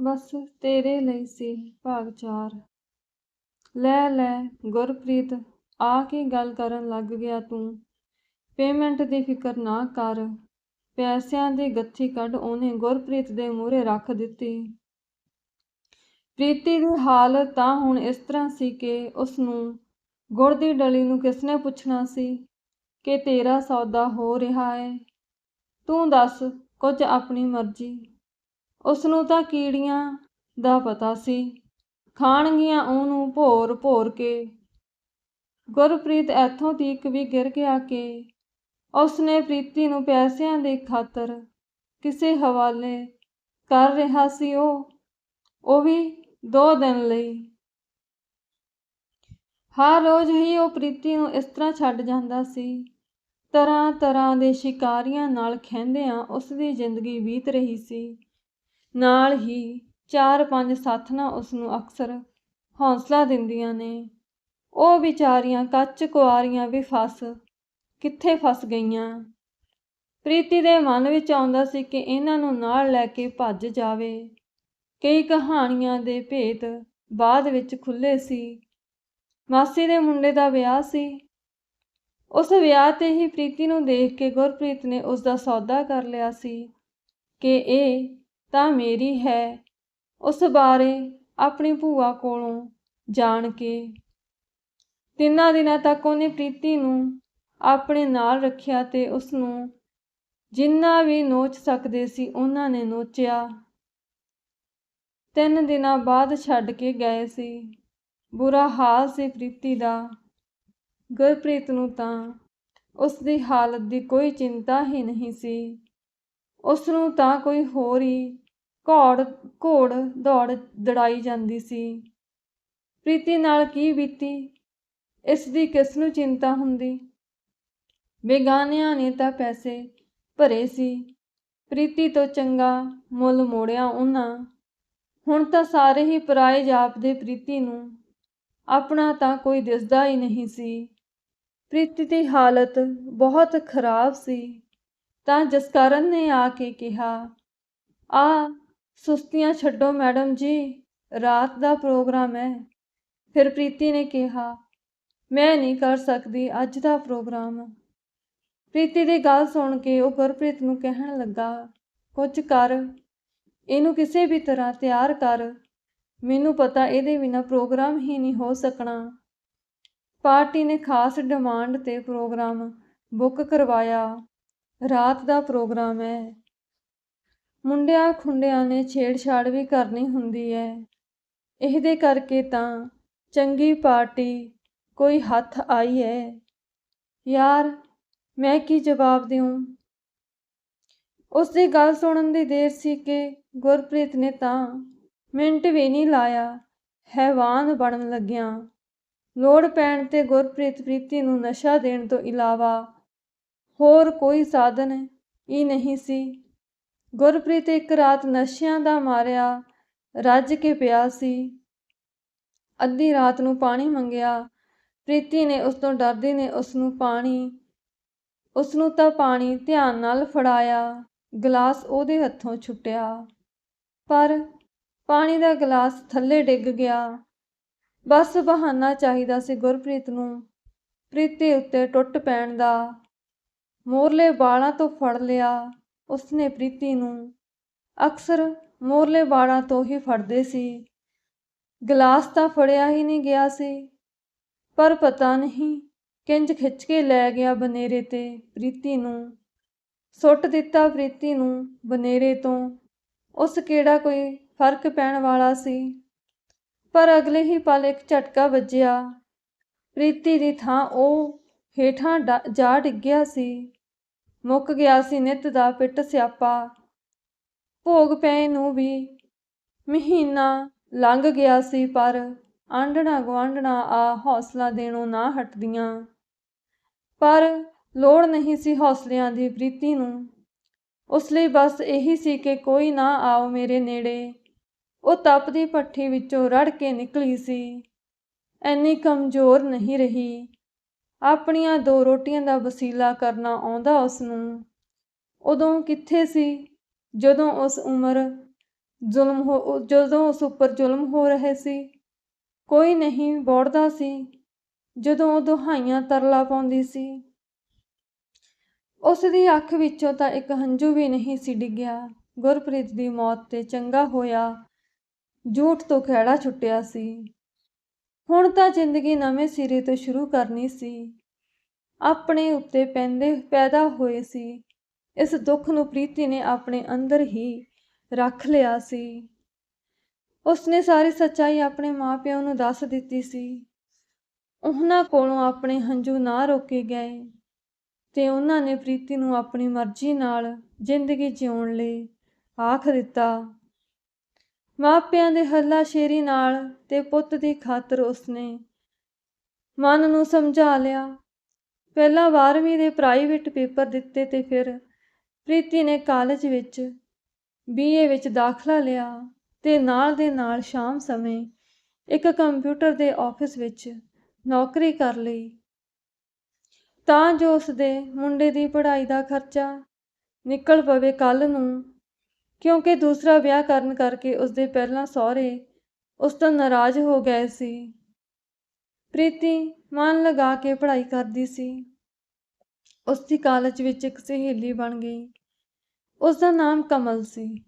ਬਸ ਤੇਰੇ ਲਈ ਸੀ ਭਾਗ ਚਾਰ। ਲੈ ਲੈ, ਗੁਰਪ੍ਰੀਤ, ਆ ਕੇ ਗੱਲ ਕਰਨ ਲੱਗ ਗਿਆ ਤੂੰ? ਪੇਮੈਂਟ ਦੀ ਫਿਕਰ ਨਾ ਕਰ। ਪੈਸਿਆਂ ਦੀ ਗੱਥੀ ਕੱਢ ਉਹਨੇ ਗੁਰਪ੍ਰੀਤ ਦੇ ਮੂਹਰੇ ਰੱਖ ਦਿੱਤੀ। ਪ੍ਰੀਤੀ ਦੀ ਹਾਲਤ ਤਾਂ ਹੁਣ ਇਸ ਤਰ੍ਹਾਂ ਸੀ ਕਿ ਉਸ ਨੂੰ ਗੁੜ ਦੀ ਡਲੀ ਨੂੰ ਕਿਸਨੇ ਪੁੱਛਣਾ ਸੀ ਕਿ ਤੇਰਾ ਸੌਦਾ ਹੋ ਰਿਹਾ ਹੈ ਤੂੰ ਦੱਸ, ਕੁਝ ਆਪਣੀ ਮਰਜ਼ੀ। ਉਸ ਨੂੰ ਤਾਂ ਕੀੜੀਆਂ ਦਾ ਪਤਾ ਸੀ। ਖਾਣਗੀਆਂ ਉਹਨੂੰ ਭੋਰ ਭੋਰ ਕੇ। ਗੁਰਪ੍ਰੀਤ ਇੱਥੋਂ ਤੀਕ ਵੀ ਗਿਰ ਗਿਆ ਕਿ ਉਸਨੇ ਪ੍ਰੀਤੀ ਨੂੰ ਪੈਸਿਆਂ ਦੇ ਖਾਤਰ ਕਿਸੇ ਹਵਾਲੇ ਕਰ ਰਿਹਾ ਸੀ ਉਹ। ਉਹ ਵੀ ਦੋ ਦਿਨ ਲਈ। ਹਰ ਰੋਜ਼ ਹੀ ਉਹ ਪ੍ਰੀਤੀ ਨੂੰ ਇਸ ਤਰ੍ਹਾਂ ਛੱਡ ਜਾਂਦਾ ਸੀ। ਤਰ੍ਹਾਂ ਤਰ੍ਹਾਂ ਦੇ ਸ਼ਿਕਾਰੀਆਂ ਨਾਲ ਖਹਿੰਦਿਆਂ ਉਸ ਦੀ ਜ਼ਿੰਦਗੀ ਬੀਤ ਰਹੀ ਸੀ। ਨਾਲ ਹੀ ਚਾਰ ਪੰਜ ਸਾਥਣਾਂ ਉਸ ਨੂੰ ਅਕਸਰ ਹੌਸਲਾ ਦਿੰਦੀਆਂ ਨੇ। ਉਹ ਵਿਚਾਰੀਆਂ ਕੱਚ ਕੁਆਰੀਆਂ ਵੀ ਫਸ, ਕਿੱਥੇ ਫਸ ਗਈਆਂ? ਪ੍ਰੀਤੀ ਦੇ ਮਨ ਵਿੱਚ ਆਉਂਦਾ ਸੀ ਕਿ ਇਹਨਾਂ ਨੂੰ ਨਾਲ ਲੈ ਕੇ ਭੱਜ ਜਾਵੇ। ਕਈ ਕਹਾਣੀਆਂ ਦੇ ਭੇਤ ਬਾਅਦ ਵਿੱਚ ਖੁੱਲੇ ਸੀ। ਮਾਸੀ ਦੇ ਮੁੰਡੇ ਦਾ ਵਿਆਹ ਸੀ। ਉਸ ਵਿਆਹ ਤੇ ਹੀ ਪ੍ਰੀਤੀ ਨੂੰ ਦੇਖ ਕੇ ਗੁਰਪ੍ਰੀਤ ਨੇ ਉਸ ਦਾ ਸੌਦਾ ਕਰ ਲਿਆ ਸੀ ਕਿ ਇਹ ਤਾਂ ਮੇਰੀ ਹੈ। ਉਸ ਬਾਰੇ ਆਪਣੀ ਭੂਆ ਕੋਲੋਂ ਜਾਣ ਕੇ। ਤਿੰਨਾਂ ਦਿਨਾਂ ਤੱਕ ਉਹਨੇ ਪ੍ਰੀਤੀ ਨੂੰ ਆਪਣੇ ਨਾਲ ਰੱਖਿਆ ਤੇ ਉਸ ਨੂੰ ਜਿੰਨਾ ਵੀ ਨੋਚ ਸਕਦੇ ਸੀ ਉਹਨਾਂ ਨੇ ਨੋਚਿਆ। ਤਿੰਨ ਦਿਨਾਂ ਬਾਅਦ ਛੱਡ ਕੇ ਗਏ ਸੀ। ਬੁਰਾ ਹਾਲ ਸੀ ਪ੍ਰੀਤੀ ਦਾ। ਗੁਰਪ੍ਰੀਤ ਨੂੰ ਤਾਂ ਉਸ ਦੀ ਹਾਲਤ ਦੀ ਕੋਈ ਚਿੰਤਾ ਹੀ ਨਹੀਂ ਸੀ। ਉਸ ਨੂੰ ਤਾਂ ਕੋਈ ਹੋਰ ਹੀ ਘੋੜ ਘੋੜ ਦੌੜ ਦੜਾਈ ਜਾਂਦੀ ਸੀ। ਪ੍ਰੀਤੀ ਨਾਲ ਕੀ ਬੀਤੀ? ਇਸ ਦੀ ਕਿਸ ਨੂੰ ਚਿੰਤਾ ਹੁੰਦੀ? ਬੇਗਾਨਿਆਂ ਨੇ ਤਾਂ ਪੈਸੇ ਭਰੇ ਸੀ। ਪ੍ਰੀਤੀ ਤੋਂ ਚੰਗਾ ਮੁੱਲ ਮੋੜਿਆ ਉਹਨਾਂ। ਹੁਣ ਤਾਂ ਸਾਰੇ ਹੀ ਪਰਾਏ ਜਾਪਦੇ ਪ੍ਰੀਤੀ ਨੂੰ। ਆਪਣਾ ਤਾਂ ਕੋਈ ਦਿਸਦਾ ਹੀ ਨਹੀਂ ਸੀ। ਪ੍ਰੀਤੀ ਦੀ ਹਾਲਤ ਬਹੁਤ ਖਰਾਬ ਸੀ। ਤਾਂ ਜਸਕਰਨ ਨੇ ਆ ਕੇ ਕਿਹਾ, ਆ, ਸੁਸਤੀਆਂ ਛੱਡੋ ਮੈਡਮ ਜੀ, ਰਾਤ ਦਾ ਪ੍ਰੋਗਰਾਮ ਹੈ। ਫਿਰ ਪ੍ਰੀਤੀ ਨੇ ਕਿਹਾ, ਮੈਂ ਨਹੀਂ ਕਰ ਸਕਦੀ ਅੱਜ ਦਾ ਪ੍ਰੋਗਰਾਮ। ਪ੍ਰੀਤੀ ਦੀ ਗੱਲ ਸੁਣ ਕੇ ਉਹ ਗੁਰਪ੍ਰੀਤ ਨੂੰ ਕਹਿਣ ਲੱਗਾ, ਕੁਝ ਕਰ, ਇਹਨੂੰ ਕਿਸੇ ਵੀ ਤਰ੍ਹਾਂ ਤਿਆਰ ਕਰ। ਮੈਨੂੰ ਪਤਾ ਇਹਦੇ ਬਿਨਾ ਪ੍ਰੋਗਰਾਮ ਹੀ ਨਹੀਂ ਹੋ ਸਕਣਾ। ਪਾਰਟੀ ਨੇ ਖਾਸ ਡਿਮਾਂਡ ਤੇ ਪ੍ਰੋਗਰਾਮ ਬੁੱਕ ਕਰਵਾਇਆ। ਰਾਤ ਦਾ ਪ੍ਰੋਗਰਾਮ ਹੈ। ਮੁੰਡਿਆਂ ਖੁੰਡਿਆਂ ਨੇ ਛੇੜਛਾੜ ਵੀ ਕਰਨੀ ਹੁੰਦੀ ਹੈ। ਇਹਦੇ ਕਰਕੇ ਤਾਂ ਚੰਗੀ ਪਾਰਟੀ ਕੋਈ ਹੱਥ ਆਈ ਹੈ। ਯਾਰ, ਮੈਂ ਕੀ ਜਵਾਬ ਦਿਉਂ ਉਸ ਦੀ ਗੱਲ ਸੁਣਨ ਦੀ ਦੇਰ ਸੀ ਕਿ ਗੁਰਪ੍ਰੀਤ ਨੇ ਤਾਂ ਮਿੰਟ ਵੀ ਨਹੀਂ ਲਾਇਆ। ਹੈਵਾਨ ਬਣਨ ਲੱਗਿਆ। ਲੋੜ ਪੈਣ ਤੇ ਗੁਰਪ੍ਰੀਤ ਪ੍ਰੀਤੀ ਨੂੰ ਨਸ਼ਾ ਦੇਣ ਤੋਂ ਇਲਾਵਾ ਹੋਰ ਕੋਈ ਸਾਧਨ ਹੀ ਨਹੀਂ ਸੀ। ਗੁਰਪ੍ਰੀਤ ਇੱਕ ਰਾਤ ਨਸ਼ਿਆਂ ਦਾ ਮਾਰਿਆ, ਰੱਜ ਕੇ ਪਿਆ ਸੀ। ਅੱਧੀ ਰਾਤ ਨੂੰ ਪਾਣੀ ਮੰਗਿਆ। ਪ੍ਰੀਤੀ ਨੇ ਉਸ ਤੋਂ ਡਰਦੀ ਨੇ ਉਸ ਨੂੰ ਪਾਣੀ, ਉਸ ਨੂੰ ਤਾਂ ਪਾਣੀ ਧਿਆਨ ਨਾਲ ਫੜਾਇਆ, ਗਲਾਸ ਉਹਦੇ ਹੱਥੋਂ ਛੁੱਟਿਆ। ਪਰ ਪਾਣੀ ਦਾ ਗਲਾਸ ਥੱਲੇ ਡਿੱਗ ਗਿਆ। ਬਸ ਬਹਾਨਾ ਚਾਹੀਦਾ ਸੀ ਗੁਰਪ੍ਰੀਤ ਨੂੰ। ਪ੍ਰੀਤੀ ਉੱਤੇ ਟੁੱਟ ਪੈਣ ਦਾ। ਮੋਰਲੇ ਬਾਲਾਂ ਤੋਂ ਫੜ ਲਿਆ ਉਸਨੇ ਪ੍ਰੀਤੀ ਨੂੰ। ਅਕਸਰ ਮੋਰਲੇ ਬਾਲਾਂ ਤੋਂ ਹੀ ਫੜਦੇ ਸੀ। ਗਲਾਸ ਤਾਂ ਫੜਿਆ ਹੀ ਨਹੀਂ ਗਿਆ ਸੀ। ਪਰ ਪਤਾ ਨਹੀਂ ਕਿੰਜ ਖਿੱਚ ਕੇ ਲੈ ਗਿਆ ਬਨੇਰੇ ਤੇ ਪ੍ਰੀਤੀ ਨੂੰ। ਸੁੱਟ ਦਿੱਤਾ ਪ੍ਰੀਤੀ ਨੂੰ ਬਨੇਰੇ ਤੋਂ। ਉਸ ਕਿਹੜਾ ਕੋਈ ਫ਼ਰਕ ਪੈਣ ਵਾਲਾ ਸੀ। ਪਰ ਅਗਲੇ ਹੀ ਪਲ ਇੱਕ ਝਟਕਾ ਵੱਜਿਆ। ਪ੍ਰੀਤੀ ਦੀ ਥਾਂ ਉਹ ਹੇਠਾਂ ਜਾ ਡਿੱਗਿਆ ਸੀ। ਮੁੱਕ ਗਿਆ ਸੀ ਨਿਤ ਦਾ ਪਿੱਟ ਸਿਆਪਾ। ਭੋਗ ਪਏ ਨੂੰ ਵੀ ਮਹੀਨਾ ਲੰਘ ਗਿਆ ਸੀ, ਪਰ ਆਂਡਣਾ ਗਵਾਂਡਣਾ ਆ ਹੌਸਲਾ ਦੇਣੋਂ ਨਾ ਹਟਦੀਆਂ। ਪਰ ਲੋੜ ਨਹੀਂ ਸੀ ਹੌਸਲਿਆਂ ਦੀ ਪ੍ਰੀਤੀ ਨੂੰ। ਉਸ ਲਈ ਬਸ ਇਹੀ ਸੀ ਕਿ ਕੋਈ ਨਾ ਆਓ ਮੇਰੇ ਨੇੜੇ। ਉਹ ਤਪਦੀ ਪੱਠੀ ਵਿੱਚੋਂ ਰੜ ਕੇ ਨਿਕਲੀ ਸੀ। ਐਨੀ ਕਮਜ਼ੋਰ ਨਹੀਂ ਰਹੀ। ਆਪਣੀਆਂ ਦੋ ਰੋਟੀਆਂ ਦਾ ਵਸੀਲਾ ਕਰਨਾ ਆਉਂਦਾ ਉਸ ਨੂੰ ਉਦੋਂ ਕਿੱਥੇ ਸੀ? ਜਦੋਂ ਉਸ ਉਮਰ ਜ਼ੁਲਮ ਹੋ, ਜਦੋਂ ਉਸ ਉੱਪਰ ਜ਼ੁਲਮ ਹੋ ਰਹੇ ਸੀ। ਕੋਈ ਨਹੀਂ ਬੋੜਦਾ ਸੀ। ਜਦੋਂ ਉਹ ਦੁਹਾਈਆਂ ਤਰਲਾ ਪਾਉਂਦੀ ਸੀ। ਉਸ ਦੀ ਅੱਖ ਵਿੱਚੋਂ ਤਾਂ ਇੱਕ ਹੰਝੂ ਵੀ ਨਹੀਂ ਸੀ ਡਿੱਗਿਆ। ਗੁਰਪ੍ਰੀਤ ਦੀ ਮੌਤ ਤੇ ਚੰਗਾ ਹੋਇਆ। ਝੂਠ ਤੋਂ ਖਹਿੜਾ ਛੁੱਟਿਆ ਸੀ। ਹੁਣ ਤਾਂ ਜ਼ਿੰਦਗੀ ਨਵੇਂ ਸਿਰੇ ਤੋਂ ਸ਼ੁਰੂ ਕਰਨੀ ਸੀ। ਆਪਣੇ ਉੱਤੇ ਪੈਂਦੇ ਪੈਦਾ ਹੋਏ ਸੀ। ਇਸ ਦੁੱਖ ਨੂੰ ਪ੍ਰੀਤੀ ਨੇ ਆਪਣੇ ਅੰਦਰ ਹੀ ਰੱਖ ਲਿਆ ਸੀ। ਉਸਨੇ ਸਾਰੀ ਸੱਚਾਈ ਆਪਣੇ ਮਾਪਿਆਂ ਨੂੰ ਦੱਸ ਦਿੱਤੀ ਸੀ। ਉਹਨਾਂ ਕੋਲੋਂ ਆਪਣੇ ਹੰਝੂ ਨਾ ਰੋਕੇ ਗਏ ਤੇ ਉਹਨਾਂ ਨੇ ਪ੍ਰੀਤੀ ਨੂੰ ਆਪਣੀ ਮਰਜ਼ੀ ਨਾਲ ਜ਼ਿੰਦਗੀ ਜਿਉਣ ਲਈ ਆਖ ਦਿੱਤਾ। ਮਾਪਿਆਂ ਦੇ ਹੱਲਾ ਸ਼ੇਰੀ ਨਾਲ ਤੇ ਪੁੱਤ ਦੀ ਖਾਤਰ ਉਸਨੇ ਮਨ ਨੂੰ ਸਮਝਾ ਲਿਆ। ਪਹਿਲਾਂ 12ਵੀਂ ਦੇ ਪ੍ਰਾਈਵੇਟ ਪੇਪਰ ਦਿੱਤੇ ਤੇ ਫਿਰ ਪ੍ਰੀਤੀ ਨੇ ਕਾਲਜ ਵਿੱਚ ਬੀਏ ਵਿੱਚ ਦਾਖਲਾ ਲਿਆ ਤੇ ਨਾਲ ਦੇ ਨਾਲ ਸ਼ਾਮ ਸਮੇਂ ਇੱਕ ਕੰਪਿਊਟਰ ਦੇ ਆਫਿਸ ਵਿੱਚ ਨੌਕਰੀ ਕਰ ਲਈ। ਤਾਂ ਜੋ ਉਸ ਦੇ ਮੁੰਡੇ ਦੀ ਪੜ੍ਹਾਈ ਦਾ ਖਰਚਾ ਨਿਕਲ ਪਵੇ ਕੱਲ ਨੂੰ ਕਿਉਂਕਿ ਦੂਸਰਾ ਵਿਆਹ ਕਰਨ ਕਰਕੇ ਉਸਦੇ ਪਹਿਲਾਂ ਸਹੁਰੇ ਉਸ ਤੋਂ ਨਾਰਾਜ਼ ਹੋ ਗਏ ਸੀ। ਪ੍ਰੀਤੀ ਮਨ ਲਗਾ ਕੇ ਪੜ੍ਹਾਈ ਕਰਦੀ ਸੀ। ਉਸ ਦੀ ਕਾਲਜ ਵਿੱਚ ਇੱਕ ਸਹੇਲੀ ਬਣ ਗਈ। ਉਸ ਦਾ ਨਾਮ ਕਮਲ ਸੀ।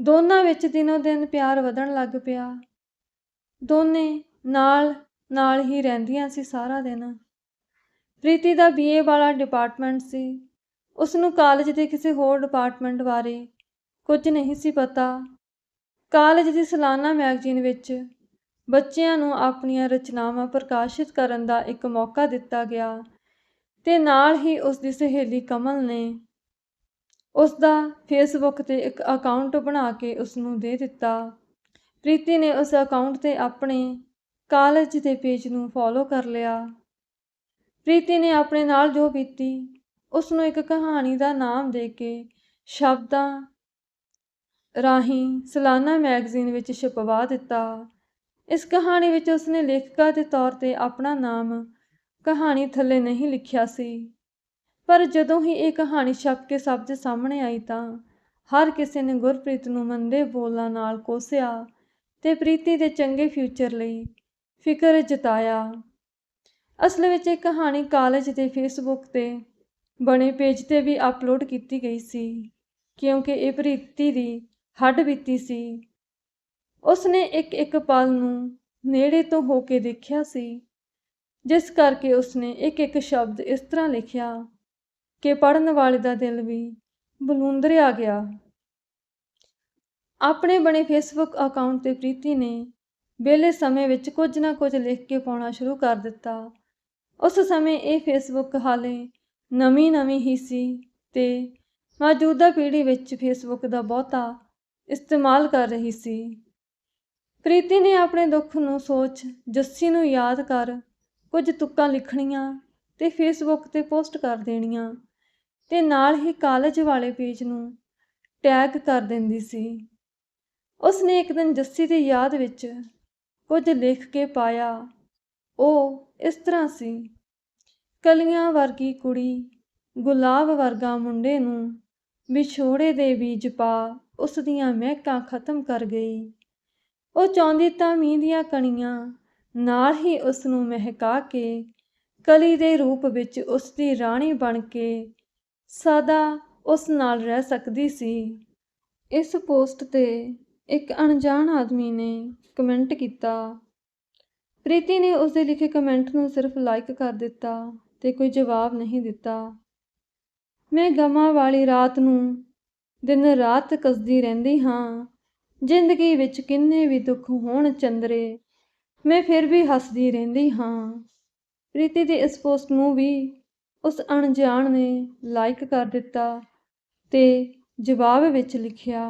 ਦੋਨਾਂ ਵਿੱਚ ਦਿਨੋ ਦਿਨ ਪਿਆਰ ਵਧਣ ਲੱਗ ਪਿਆ। ਦੋਨੇ ਨਾਲ ਨਾਲ ਹੀ ਰਹਿੰਦੀਆਂ ਸੀ ਸਾਰਾ ਦਿਨ। ਪ੍ਰੀਤੀ ਦਾ ਬੀਏ ਵਾਲਾ ਡਿਪਾਰਟਮੈਂਟ ਸੀ। ਉਸ ਨੂੰ ਕਾਲਜ ਦੇ ਕਿਸੇ ਹੋਰ ਡਿਪਾਰਟਮੈਂਟ ਬਾਰੇ ਕੁਝ ਨਹੀਂ ਸੀ ਪਤਾ। ਕਾਲਜ ਦੀ ਸਾਲਾਨਾ ਮੈਗਜ਼ੀਨ ਵਿੱਚ ਬੱਚਿਆਂ ਨੂੰ ਆਪਣੀਆਂ ਰਚਨਾਵਾਂ ਪ੍ਰਕਾਸ਼ਿਤ ਕਰਨ ਦਾ ਇੱਕ ਮੌਕਾ ਦਿੱਤਾ ਗਿਆ ਤੇ ਨਾਲ ਹੀ ਉਸ ਦੀ ਸਹੇਲੀ ਕਮਲ ਨੇ ਉਸ ਦਾ ਫੇਸਬੁੱਕ ਤੇ ਇੱਕ ਅਕਾਊਂਟ ਬਣਾ ਕੇ ਉਸ ਨੂੰ ਦੇ ਦਿੱਤਾ। ਪ੍ਰੀਤੀ ਨੇ ਉਸ ਅਕਾਊਂਟ ਤੇ ਆਪਣੇ ਕਾਲਜ ਦੇ ਪੇਜ ਨੂੰ ਫੋਲੋ ਕਰ ਲਿਆ। ਪ੍ਰੀਤੀ ਨੇ ਆਪਣੇ ਨਾਲ ਜੋ ਬੀਤੀ, ਉਸ ਨੂੰ ਇੱਕ ਕਹਾਣੀ ਦਾ ਨਾਮ ਦੇ ਕੇ ਸ਼ਬਦਾਂ ਰਾਹੀਂ ਸਾਲਾਨਾ ਮੈਗਜ਼ੀਨ ਵਿੱਚ ਛਪਵਾ ਦਿੱਤਾ। ਇਸ ਕਹਾਣੀ ਵਿੱਚ ਉਸਨੇ ਲੇਖਕਾ ਦੇ ਤੌਰ ਤੇ ਆਪਣਾ ਨਾਮ ਕਹਾਣੀ ਥੱਲੇ ਨਹੀਂ ਲਿਖਿਆ ਸੀ। ਪਰ ਜਦੋਂ ਹੀ ਇਹ ਕਹਾਣੀ ਛਪ ਕੇ ਸਭ ਦੇ ਸਾਹਮਣੇ ਆਈ ਤਾਂ ਹਰ ਕਿਸੇ ਨੇ ਗੁਰਪ੍ਰੀਤ ਨੂੰ ਮੰਦੇ ਬੋਲਾਂ ਨਾਲ ਕੋਸਿਆ ਤੇ ਪ੍ਰੀਤੀ ਦੇ ਚੰਗੇ ਫਿਊਚਰ ਲਈ ਫਿਕਰ ਜਤਾਇਆ। ਅਸਲ ਵਿੱਚ ਇਹ ਕਹਾਣੀ ਕਾਲਜ ਦੇ ਫੇਸਬੁੱਕ ਤੇ ਬਣੇ ਪੇਜ ਤੇ ਵੀ ਅਪਲੋਡ ਕੀਤੀ ਗਈ ਸੀ, ਕਿਉਂਕਿ ਇਹ ਪ੍ਰੀਤੀ ਦੀ ਹੱਡ ਬੀਤੀ ਸੀ। ਉਸ ਨੇ ਇੱਕ ਇੱਕ ਪਲ ਨੂੰ ਨੇੜੇ ਤੋਂ ਹੋ ਕੇ ਦੇਖਿਆ ਸੀ, ਜਿਸ ਕਰਕੇ ਉਸ ਨੇ ਇੱਕ ਇੱਕ ਸ਼ਬਦ ਇਸ ਤਰ੍ਹਾਂ ਲਿਖਿਆ ਕਿ ਪੜਨ ਵਾਲੇ ਦਾ ਦਿਲ ਵੀ ਬਲੂੰਦਰਿਆ ਗਿਆ। ਆਪਣੇ ਬਣੇ ਫੇਸਬੁੱਕ ਅਕਾਊਂਟ ਤੇ ਪ੍ਰੀਤੀ ਨੇ ਵੇਲੇ ਸਮੇਂ ਵਿੱਚ ਕੁਝ ਨਾ ਕੁਝ ਲਿਖ ਕੇ ਪਾਉਣਾ ਸ਼ੁਰੂ ਕਰ ਦਿੱਤਾ। ਉਸ ਸਮੇਂ ਇਹ ਫੇਸਬੁੱਕ ਹਾਲੇ ਨਵੀਂ ਨਵੀਂ ਹੀ ਸੀ ਤੇ ਮੌਜੂਦਾ ਪੀੜ੍ਹੀ ਵਿੱਚ ਫੇਸਬੁੱਕ ਦਾ ਬਹੁਤਾ ਇਸਤੇਮਾਲ ਕਰ ਰਹੀ ਸੀ। ਪ੍ਰੀਤੀ ਨੇ ਆਪਣੇ ਦੁੱਖ ਨੂੰ ਸੋਚ, ਜੱਸੀ ਨੂੰ ਯਾਦ ਕਰ ਕੁਝ ਤੁਕਾਂ ਲਿਖਣੀਆਂ ਤੇ ਫੇਸਬੁੱਕ ਤੇ ਪੋਸਟ ਕਰ ਦੇਣੀਆਂ ਤੇ ਨਾਲ ਹੀ ਕਾਲਜ ਵਾਲੇ ਪੇਜ ਨੂੰ ਟੈਗ ਕਰ ਦਿੰਦੀ ਸੀ। ਉਸ ਨੇ ਇੱਕ ਦਿਨ ਜੱਸੀ ਦੀ ਯਾਦ ਵਿੱਚ ਕੁਝ ਲਿਖ ਕੇ ਪਾਇਆ। ਉਹ ਇਸ ਤਰ੍ਹਾਂ ਸੀ, ਕਲੀਆਂ ਵਰਗੀ ਕੁੜੀ, ਗੁਲਾਬ ਵਰਗਾ ਮੁੰਡੇ ਨੂੰ ਵਿਛੋੜੇ ਦੇ ਬੀਜ ਪਾ ਉਸ ਦੀਆਂ ਮਹਿਕਾਂ ਖਤਮ ਕਰ ਗਈ। ਉਹ ਚਾਹੁੰਦੀ ਤਾਂ ਮੀਂਹ ਦੀਆਂ ਕਣੀਆਂ ਨਾਲ ਹੀ ਉਸ ਨੂੰ ਮਹਿਕਾ ਕੇ ਕਲੀ ਦੇ ਰੂਪ ਵਿੱਚ ਉਸ ਦੀ ਰਾਣੀ ਬਣ ਕੇ ਸਦਾ ਉਸ ਨਾਲ ਰਹਿ ਸਕਦੀ ਸੀ। ਇਸ ਪੋਸਟ ਤੇ ਇੱਕ ਅਣਜਾਣ ਆਦਮੀ ਨੇ ਕਮੈਂਟ ਕੀਤਾ। ਪ੍ਰੀਤੀ ਨੇ ਉਸ ਦੇ ਲਿਖੇ ਕਮੈਂਟ ਨੂੰ ਸਿਰਫ ਲਾਈਕ ਕਰ ਦਿੱਤਾ ਤੇ ਕੋਈ ਜਵਾਬ ਨਹੀਂ ਦਿੱਤਾ। ਮੈਂ ਗਮਾਂ ਵਾਲੀ ਰਾਤ ਨੂੰ ਦਿਨ ਰਾਤ ਕੱਸਦੀ ਰਹਿੰਦੀ ਹਾਂ। ਜ਼ਿੰਦਗੀ ਵਿੱਚ ਕਿੰਨੇ ਵੀ ਦੁੱਖ ਹੋਣ ਚੰਦਰੇ, ਮੈਂ ਫਿਰ ਵੀ ਹੱਸਦੀ ਰਹਿੰਦੀ ਹਾਂ। ਪ੍ਰੀਤੀ ਦੀ ਇਸ ਪੋਸਟ ਨੂੰ ਵੀ ਉਸ ਅਣਜਾਣ ਨੇ ਲਾਈਕ ਕਰ ਦਿੱਤਾ ਤੇ ਜਵਾਬ ਵਿੱਚ ਲਿਖਿਆ,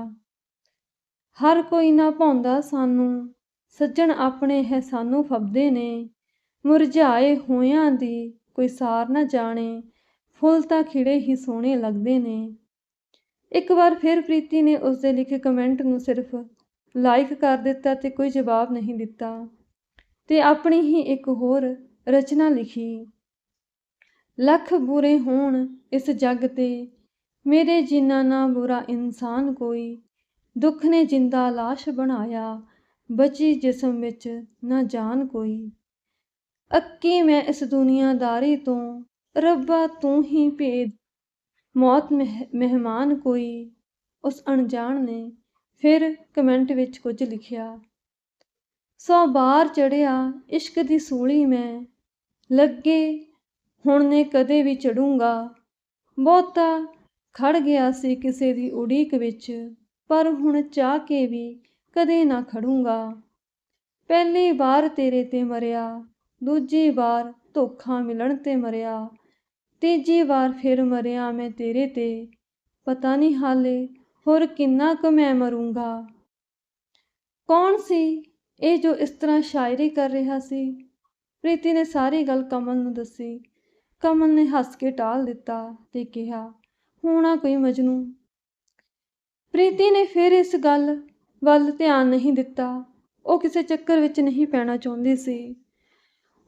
ਹਰ ਕੋਈ ਨਾ ਭਾਉਂਦਾ ਸਾਨੂੰ, ਸੱਜਣ ਆਪਣੇ ਹੈ ਸਾਨੂੰ ਫੱਬਦੇ ਨੇ। ਮੁਰਝਾਏ ਹੋਇਆਂ ਦੀ ਕੋਈ ਸਾਰ ਨਾ ਜਾਣੇ, ਫੁੱਲ ਤਾਂ ਖਿੜੇ ਹੀ ਸੋਹਣੇ ਲੱਗਦੇ ਨੇ। ਇੱਕ ਵਾਰ ਫਿਰ ਪ੍ਰੀਤੀ ਨੇ ਉਸ ਦੇ ਲਿਖੇ ਕਮੈਂਟ ਨੂੰ ਸਿਰਫ ਲਾਈਕ ਕਰ ਦਿੱਤਾ ਤੇ ਕੋਈ ਜਵਾਬ ਨਹੀਂ ਦਿੱਤਾ ਤੇ ਆਪਣੀ ਹੀ ਇੱਕ ਹੋਰ ਰਚਨਾ ਲਿਖੀ, ਲੱਖ ਬੁਰੇ ਹੋਣ ਇਸ ਜੱਗ ਤੇ, ਮੇਰੇ ਜਿੰਨਾ ਨਾ ਬੁਰਾ ਇਨਸਾਨ ਕੋਈ, ਦੁੱਖ ਨੇ ਜਿੰਦਾ ਲਾਸ਼ ਬਣਾਇਆ, ਬਚੀ ਜਿਸਮ ਵਿੱਚ ਨਾ ਜਾਨ ਕੋਈ। ਅੱਕੀ ਮੈਂ ਇਸ ਦੁਨੀਆਦਾਰੀ ਤੋਂ, ਰੱਬਾ ਤੂੰ ਹੀ ਭੇਦ ਮੌਤ ਮਹਿ- ਮਹਿਮਾਨ ਕੋਈ ਉਸ ਅਣਜਾਣ ਨੇ ਫਿਰ ਕਮੈਂਟ ਵਿੱਚ ਕੁਝ ਲਿਖਿਆ, ਸੌ ਬਾਰ ਚੜਿਆ ਇਸ਼ਕ ਦੀ ਸੂਲੀ ਮੈਂ, ਲੱਗੇ ਹੁਣ ਨੇ ਕਦੇ ਵੀ ਚੜੂੰਗਾ। ਬਹੁਤਾ ਖੜ ਗਿਆ ਸੀ ਕਿਸੇ ਦੀ ਉਡੀਕ ਵਿੱਚ, ਪਰ ਹੁਣ ਚਾਹ ਕੇ ਵੀ ਕਦੇ ਨਾ ਖੜੂੰਗਾ। ਪਹਿਲੀ ਵਾਰ ਤੇਰੇ ਤੇ ਮਰਿਆ, ਦੂਜੀ ਵਾਰ ਧੋਖਾ ਮਿਲਣ ਤੇ ਮਰਿਆ ਤੀਜੀ ਵਾਰ ਫਿਰ ਮਰਿਆ ਮੈਂ ਤੇਰੇ ਤੇ। ਪਤਾ ਨਹੀਂ ਹਾਲੇ ਹੋਰ ਕਿੰਨਾ ਕੁ ਮੈਂ ਮਰੂੰਗਾ। ਕੌਣ ਸੀ ਇਹ ਜੋ ਇਸ ਤਰ੍ਹਾਂ ਸ਼ਾਇਰੀ ਕਰ ਰਿਹਾ ਸੀ? ਪ੍ਰੀਤੀ ਨੇ ਸਾਰੀ ਗੱਲ ਕਮਲ ਨੂੰ ਦੱਸੀ। ਕਮਲ ਨੇ ਹੱਸ ਕੇ ਟਾਲ ਦਿੱਤਾ ਤੇ ਕਿਹਾ, ਹੋਣਾ ਕੋਈ ਮਜਨੂ? ਪ੍ਰੀਤੀ ਨੇ ਫਿਰ ਇਸ ਗੱਲ ਵੱਲ ਧਿਆਨ ਨਹੀਂ ਦਿੱਤਾ। ਉਹ ਕਿਸੇ ਚੱਕਰ ਵਿੱਚ ਨਹੀਂ ਪੈਣਾ ਚਾਹੁੰਦੀ ਸੀ।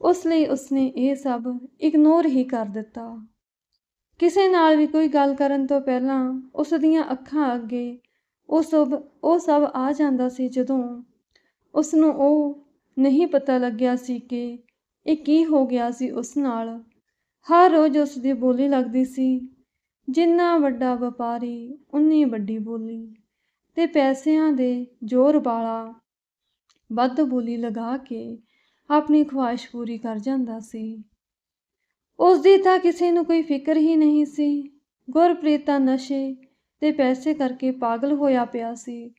ਉਸ ਲਈ ਉਸਨੇ ਇਹ ਸਭ ਇਗਨੋਰ ਹੀ ਕਰ ਦਿੱਤਾ। ਕਿਸੇ ਨਾਲ ਵੀ ਕੋਈ ਗੱਲ ਕਰਨ ਤੋਂ ਪਹਿਲਾਂ ਉਸ ਦੀਆਂ ਅੱਖਾਂ ਅੱਗੇ ਉਹ ਸਭ ਉਹ ਸਭ ਆ ਜਾਂਦਾ ਸੀ ਜਦੋਂ ਉਸ ਨੂੰ ਉਹ ਨਹੀਂ ਪਤਾ ਲੱਗਿਆ ਸੀ ਕਿ ਇਹ ਕੀ ਹੋ ਗਿਆ ਸੀ ਉਸ ਨਾਲ। ਹਰ ਰੋਜ਼ ਉਸ ਦੀ ਬੋਲੀ ਲੱਗਦੀ ਸੀ, ਜਿੰਨਾ ਵੱਡਾ ਵਪਾਰੀ, ਉਨੀ ਵੱਡੀ ਬੋਲੀ ਤੇ ਪੈਸਿਆਂ ਦੇ ਜ਼ੋਰ ਵਾਲਾ ਵੱਧ ਬੋਲੀ ਲਗਾ ਕੇ ਆਪਣੀ ਖੁਆਇਸ਼ ਪੂਰੀ ਕਰ ਜਾਂਦਾ ਸੀ। ਉਸ ਦੀ ਤਾਂ ਕਿਸੇ ਨੂੰ ਕੋਈ ਫਿਕਰ ਹੀ ਨਹੀਂ ਸੀ। ਗੁਰਪ੍ਰੀਤ ਤਾਂ ਨਸ਼ੇ ਤੇ ਪੈਸੇ ਕਰਕੇ ਪਾਗਲ ਹੋਇਆ ਪਿਆ ਸੀ।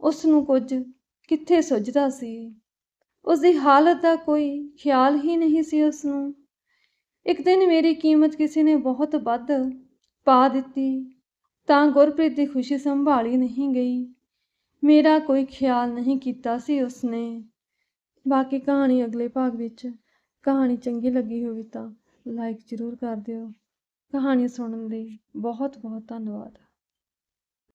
ਉਸ ਨੂੰ ਕੁਝ ਕਿੱਥੇ ਸੁੱਝਦਾ ਸੀ। ਉਸ ਦੀ ਹਾਲਤ ਦਾ ਕੋਈ ਖਿਆਲ ਹੀ ਨਹੀਂ ਸੀ ਉਸ ਨੂੰ ਇੱਕ ਦਿਨ ਮੇਰੀ ਕੀਮਤ ਕਿਸੇ ਨੇ ਬਹੁਤ ਵੱਧ ਪਾ ਦਿੱਤੀ, ਤਾਂ ਗੁਰਪ੍ਰੀਤ ਦੀ ਖੁਸ਼ੀ ਸੰਭਾਲੀ ਨਹੀਂ ਗਈ। ਮੇਰਾ ਕੋਈ ਖਿਆਲ ਨਹੀਂ ਕੀਤਾ ਸੀ ਉਸਨੇ। ਬਾਕੀ ਕਹਾਣੀ ਅਗਲੇ ਭਾਗ ਵਿੱਚ। ਕਹਾਣੀ ਚੰਗੀ ਲੱਗੀ ਹੋਵੇ ਤਾਂ ਲਾਈਕ ਜ਼ਰੂਰ ਕਰ ਦਿਓ। ਕਹਾਣੀ ਸੁਣਨ ਲਈ ਬਹੁਤ ਬਹੁਤ ਧੰਨਵਾਦ।